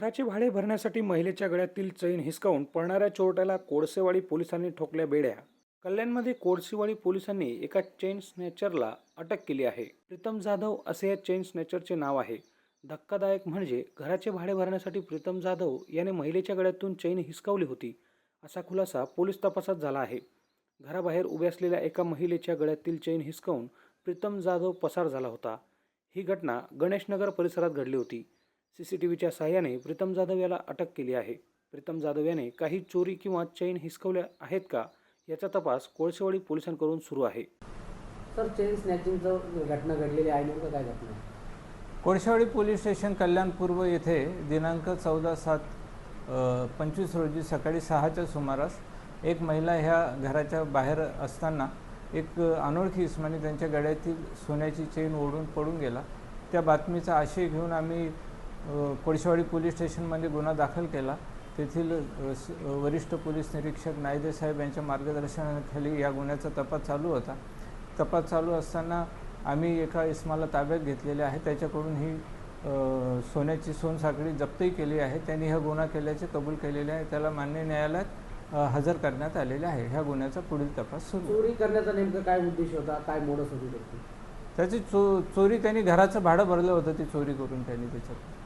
घराचे भाडे भरण्यासाठी महिलेच्या गळ्यातील चैन हिसकावून पळणाऱ्या चोरट्याला कोळसेवाडी पोलिसांनी ठोकल्या बेड्या. कल्याणमध्ये कोळसेवाडी पोलिसांनी एका चेन स्नॅचरला अटक केली आहे. प्रीतम जाधव असे या चेन स्नॅचरचे नाव आहे. धक्कादायक म्हणजे घराचे भाडे भरण्यासाठी प्रीतम जाधव याने महिलेच्या गळ्यातून चैन हिसकावली होती असा खुलासा पोलीस तपासात झाला आहे. घराबाहेर उभ्या असलेल्या एका महिलेच्या गळ्यातील चैन हिसकावून प्रीतम जाधव पसार झाला होता. ही घटना गणेशनगर परिसरात घडली होती. सी सी टी व्हीच्या सहाय्याने प्रीतम जाधव याला अटक केली आहे. प्रीतम जाधव याने काही चोरी किंवा चैन हिसकवल्या आहेत का याचा तपास कोळसेवाडी पोलिसांकडून सुरू आहे. सर चेन स्नॅचिंगचं घटना घडलेली आहे नेमकं काय घटना? आहे कोळशावाडी पोलीस स्टेशन कल्याण पूर्व येथे दिनांक चौदा सात पंचवीस रोजी सकाळी सहाच्या सुमारास एक महिला ह्या घराच्या बाहेर असताना एक अनोळखी इस्माने त्यांच्या गळ्यातील सोन्याची चेन ओढून पडून गेला. त्या बातमीचा आशय घेऊन आम्ही कोळशावाडी पोलीस स्टेशनमध्ये गुन्हा दाखल केला. तेथील वरिष्ठ पोलीस निरीक्षक नायदे साहेब यांच्या मार्गदर्शनाखाली या गुन्ह्याचा तपास चालू होता. तपास चालू असताना आम्ही एका इस्माला ताब्यात घेतलेले आहे त्याच्याकडून ही सोन्याची सोनसाखळी जप्तही केली आहे. त्यांनी हा गुन्हा केल्याचे कबूल केलेले आहे. त्याला मान्य न्यायालयात हजर करण्यात आलेले आहे. ह्या गुन्ह्याचा पुढील तपास सुरू. चोरी करण्याचा नेमकं काय उद्देश होता? काय मोडस होती त्याची? त्याची चो चोरी त्यांनी घराचं भाडं भरलं होतं ती चोरी करून त्यांनी त्याच्यात.